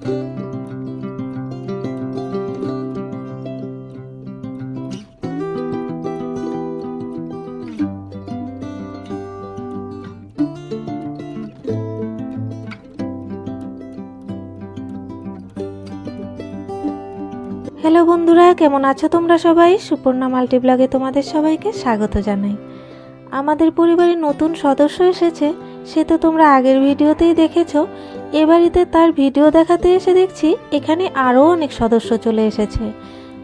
Hello বন্ধুরা, কেমন আছো তোমরা সবাই? সুপর্ণা মাল্টি মাল্টিব্লগে তোমাদের সবাইকে স্বাগত জানাই। আমাদের পরিবারে নতুন সদস্য এসেছে, সে তো তোমরা আগের ভিডিওতেই দেখেছ। এ বাড়িতে তার ভিডিও দেখাতে এসে দেখছি এখানে আরও অনেক সদস্য চলে এসেছে।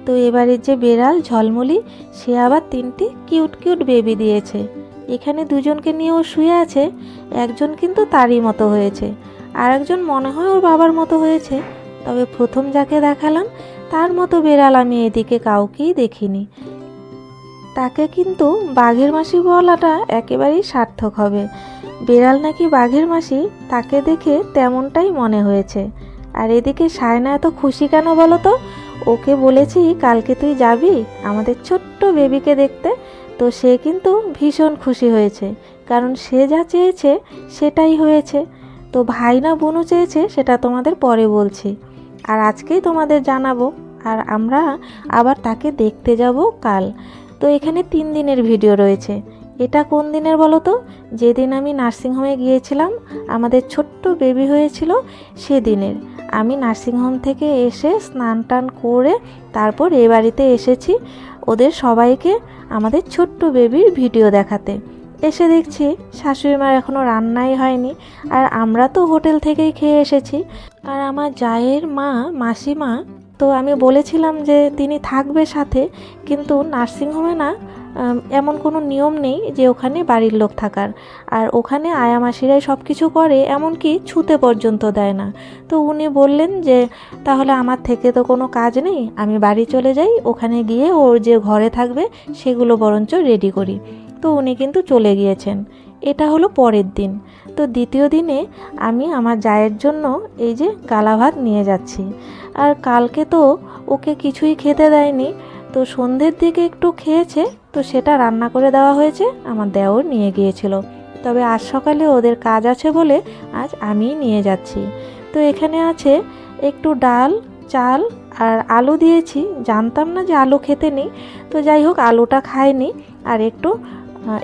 তো এবারের যে বেড়াল, ঝলমলি, সে আবার তিনটি কিউট কিউট বেবি দিয়েছে। এখানে দুজনকে নিয়ে ও শুয়ে আছে, একজন কিন্তু তারই মতো হয়েছে। আর একজন মনে হয় ওর বাবার মতো হয়েছে। তবে প্রথম যাকে দেখালাম, তার মতো বেড়াল আমি এদিকে কাউকেই দেখিনি। তাকে কিন্তু বাঘের মাসি বলাটা একেবারেই সার্থক হবে। বেড়াল নাকি বাঘের মাসি? তাকে দেখে তেমনটাই মনে হয়েছে। আর এদিকে সায়না এত খুশি কেন বলো তো? ওকে বলেছি, কালকে তুই যাবি? আমাদের ছোট্ট বেবিকে দেখতে? তো সে কিন্তু ভীষণ খুশি হয়েছে। কারণ সে যা চেয়েছে, সেটাই হয়েছে। তো ভাই না বোনও চেয়েছে, সেটা তোমাদের পরে বলছি। আর আজকেই তোমাদের জানাব। আর আমরা আবার তাকে দেখতে যাব কাল। তো এখানে তিন দিনের ভিডিও রয়েছে। এটা কোন দিনের বলো তো? যেদিন আমি নার্সিংহোমে গিয়েছিলাম, আমাদের ছোট্ট বেবি হয়েছিল সেদিনের। আমি নার্সিংহোম থেকে এসে স্নান টান করে তারপর এ বাড়িতে এসেছি ওদের সবাইকে আমাদের ছোট্ট বেবির ভিডিও দেখাতে। এসে দেখছি শাশুড়ি মার এখনও রান্নাই হয়নি, আর আমরা তো হোটেল থেকেই খেয়ে এসেছি। আর আমার জায়ের মা, মাসিমা, তো আমি বলেছিলাম যে তিনি থাকবে সাথে, কিন্তু নার্সিংহোমে না এমন কোনো নিয়ম নেই যে ওখানে বাড়ির লোক থাকার। আর ওখানে আয়া মাসিরাই সব কিছু করে, এমনকি ছুতে পর্যন্ত দেয় না। তো উনি বললেন যে, তাহলে আমার থেকে তো কোনো কাজ নেই, আমি বাড়ি চলে যাই, ওখানে গিয়ে ওর যে ঘরে থাকবে, সেগুলো বরঞ্চ রেডি করি। তো উনি কিন্তু চলে গিয়েছেন। এটা হলো পরের দিন। তো দ্বিতীয় দিনে আমি আমার জায়ের জন্য এই যে গালা ভাত নিয়ে যাচ্ছি। আর কালকে তো ওকে কিছুই খেতে দেয়নি তো সন্ধ্যের দিকে একটু খেয়েছে, তো সেটা রান্না করে দেওয়া হয়েছে। আমার দেওর নিয়ে গিয়েছিল। তবে আজ সকালে ওদের কাজ আছে বলে আজ আমিই নিয়ে যাচ্ছি। তো এখানে আছে একটু ডাল, চাল আর আলু দিয়েছি। জানতাম না যে আলু খেতে নেই। তো যাই হোক, আলুটা খায়নি আর একটু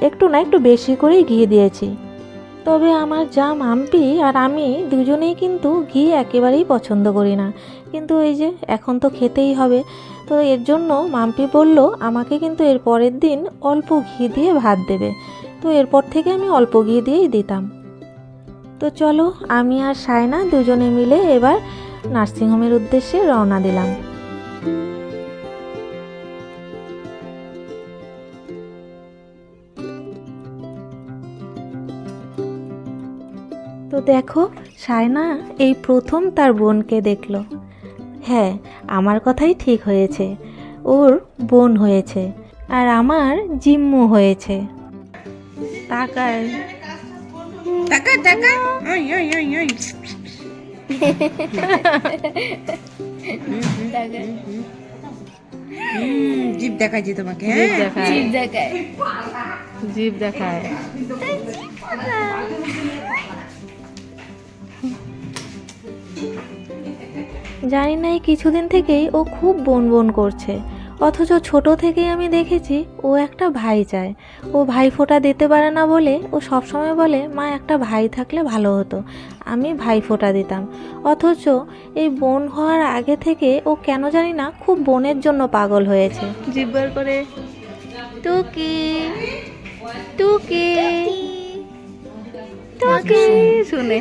একটু না একটু বেশি করেই ঘি দিয়েছি। তবে আমার যা মাম্পি আর আমি দুজনেই কিন্তু ঘি একেবারেই পছন্দ করি না। কিন্তু এই যে, এখন তো খেতেই হবে। তো এর জন্য মাম্পি বলল, আমাকে কিন্তু এর পরের দিন অল্প ঘি দিয়ে ভাত দেবে। তো এরপর থেকে আমি অল্প ঘি দিয়েই দিতাম। তো চলো, আমি আর সায়না দুজনে মিলে এবার নার্সিংহোমের উদ্দেশ্যে রওনা দিলাম। তো দেখো, সায়না এই প্রথম তার বোনকে দেখল। হ্যাঁ আমার কথাই ঠিক হয়েছে। ওর বোন হয়েছে আর আমার জিম্মু হয়েছে। তাকায়। টাকা টাকা ওই ওই ওই ওই জিভ দেখাচ্ছি তোমাকে হ্যাঁ। দেখায়। জিভ দেখায়। জানি না এই কিছুদিন থেকেই ও খুব বন বন করছে। অথচ ছোট থেকেই আমি দেখেছি ও একটা ভাই চায়। ও ভাই ফোঁটা দিতে পারে না বলে ও সবসময় বলে মা একটা ভাই থাকলে ভালো হতো। আমি ভাই ফোঁটা দিতাম। অথচ এই বোন হওয়ার আগে থেকে ও কেন জানি না খুব বোনের জন্য পাগল হয়েছে। জিব্বার করে। টুকি টুকি টুকি। শুনে।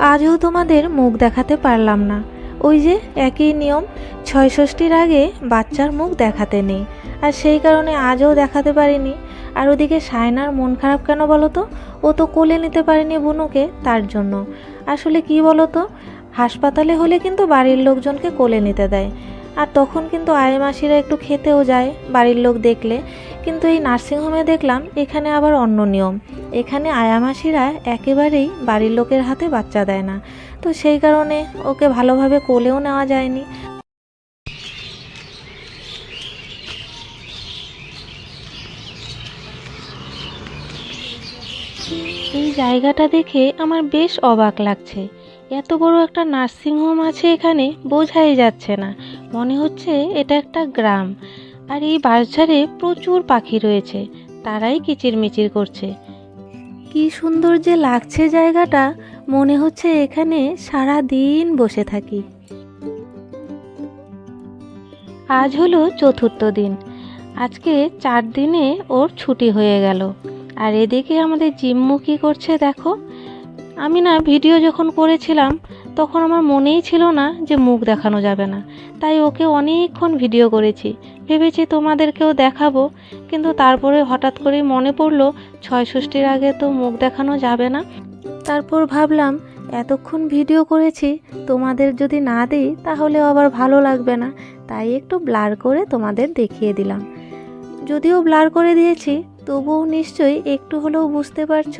আজও তোমাদের মুখ দেখাতে পারলাম না। ওই যে একই নিয়ম ছয় ষষ্ঠীর আগে বাচ্চার মুখ দেখাতে নেই। আর সেই কারণে আজও দেখাতে পারিনি। আর ওদিকে সায়নার মন খারাপ কেন বলো তো? ও তো কোলে নিতে পারেনি বুনুকে তার জন্য। আসলে কি বলো তো? হাসপাতালে হলে কিন্তু বাড়ির লোকজনকে কোলে নিতে দেয়। আর তখন কিন্তু আয় মাসিরা একটু খেতেও যায়। বাড়ির লোক দেখলে কিন্তু এই নার্সিংহোমে দেখলাম এখানে আবার অন্য নিয়ম। এখানে আয়ামাসিরা একেবারেই বাড়ির লোকের হাতে বাচ্চা দেয় না। তো সেই কারণে ওকে ভালোভাবে কোলেও নেওয়া যায়নি। এই জায়গাটা দেখে আমার বেশ অবাক লাগছে। এত বড় একটা নার্সিংহোম আছে এখানে, বোঝাই যাচ্ছে না। মনে হচ্ছে এটা একটা গ্রাম। আর এই বাঁশঝাড়ে প্রচুর পাখি রয়েছে তারাই কিচিরমিচির করছে। কি সুন্দর যে লাগছে জায়গাটা মনে হচ্ছে এখানে সারা দিন বসে থাকি। আজ হলো চতুর্থ দিন। আজকে চার দিনে ওর ছুটি হয়ে গেল। আর এদিকে আমাদের জিম্মু কী করছে দেখো? আমি না ভিডিও যখন করেছিলাম তখন আমার মনেই ছিল না যে মুখ দেখানো যাবে না। তাই ওকে অনেকক্ষণ ভিডিও করেছি। ভেবেছি তোমাদেরকেও দেখাবো, কিন্তু তারপরে হঠাৎ করে মনে পড়ল ছয় ষষ্ঠীর আগে তো মুখ দেখানো যাবে না। তারপর ভাবলাম, এতক্ষণ ভিডিও করেছি, তোমাদের যদি না দিই, তাহলে আবার ভালো লাগবে না। তাই একটু ব্লার করে তোমাদের দেখিয়ে দিলাম। যদিও ব্লার করে দিয়েছি, তবুও নিশ্চয়ই একটু হলেও বুঝতে পারছ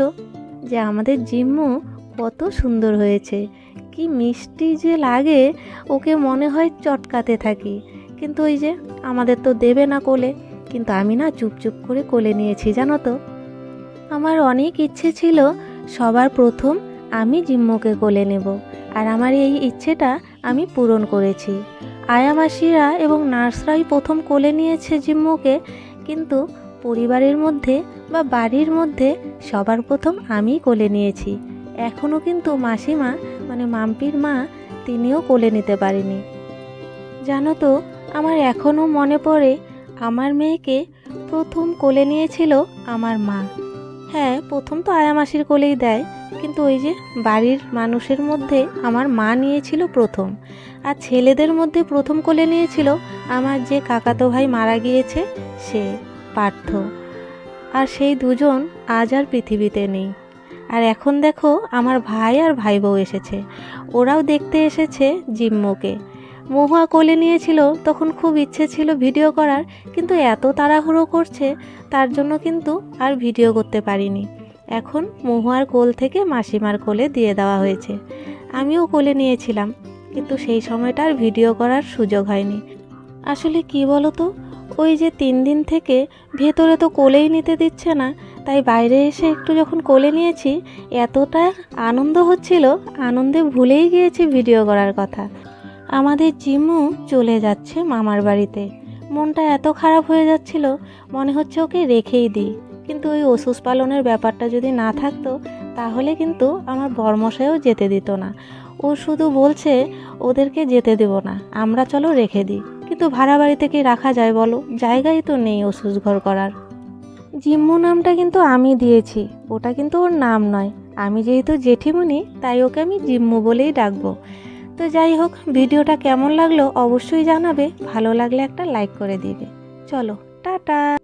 যে আমাদের জিম্মু কত সুন্দর হয়েছে। কি মিষ্টি যে লাগে, ওকে মনে হয় চটকাতে থাকি। কিন্তু ওই যে, আমাদের তো দেবে না কোলে, কিন্তু আমি না চুপচুপ করে কোলে নিয়েছি, জানো তো। আমার অনেক ইচ্ছে ছিল, সবার প্রথম আমি জিম্মুকে কোলে নেব, আর আমার এই ইচ্ছেটা আমি পূরণ করেছি। আয়ামাসিরা এবং নার্সরাই প্রথম কোলে নিয়েছে জিম্মুকে, কিন্তু পরিবারের মধ্যে বা বাড়ির মধ্যে সবার প্রথম আমি কোলে নিয়েছি। এখনও কিন্তু মাসিমা মানে মাম্পির মা তিনিও কোলে নিতে পারেনি। জানো তো, আমার এখনও মনে পড়ে আমার মেয়েকে প্রথম কোলে নিয়েছিল আমার মা। হ্যাঁ প্রথম তো আয়া মাসির কোলেই দেয়, কিন্তু ওই যে বাড়ির মানুষের মধ্যে আমার মা নিয়েছিল প্রথম। আর ছেলেদের মধ্যে প্রথম কোলে নিয়েছিল আমার যে কাকাতো ভাই মারা গিয়েছে, সে পার্থ। আর সেই দুজন আজ আর পৃথিবীতে নেই। আর এখন দেখো আমার ভাই আর ভাই বউ এসেছে। ওরাও দেখতে এসেছে জিম্মুকে। মহুয়া কোলে নিয়েছিল, তখন খুব ইচ্ছে ছিল ভিডিও করার, কিন্তু এত তাড়াহুড়ো করছে, তার জন্য কিন্তু আর ভিডিও করতে পারিনি। এখন মহুয়ার কোল থেকে মাসিমার কোলে দিয়ে দেওয়া হয়েছে। আমিও কোলে নিয়েছিলাম, কিন্তু সেই সময়টা আর ভিডিও করার সুযোগ হয়নি। আসলে কি বলো তো ওই যে তিন দিন থেকে ভেতরে তো কোলেই নিতে দিচ্ছে না তাই বাইরে এসে একটু যখন কোলে নিয়েছি, এতটা আনন্দ হচ্ছিল, আনন্দে ভুলেই গিয়েছি ভিডিও করার কথা। আমাদের জিম্মু চলে যাচ্ছে মামার বাড়িতে। মনটা এত খারাপ হয়ে যাচ্ছিল, মনে হচ্ছে ওকে রেখেই দিই। কিন্তু ওই ওষুধ পালনের ব্যাপারটা যদি না থাকতো, তাহলে কিন্তু আমার বর্মশাইও যেতে দিত না। ও শুধু বলছে, ওদেরকে যেতে দেব না, আমরা চলো রেখে দিই। কিন্তু ভাড়া বাড়িতে কি রাখা যায় বলো? জায়গাই তো নেই ওষুধ ঘর করার। জিম্মু নামটা কিন্তু আমি দিয়েছি। ওটা কিন্তু ওর নাম নয়। আমি যেহেতু জেঠিমুনি তাই ওকে আমি জিম্মু বলেই ডাকবো। তো যাই হোক, ভিডিওটা কেমন লাগল অবশ্যই জানাবে। ভালো লাগলে একটা লাইক করে দিবে। চলো, টাটা!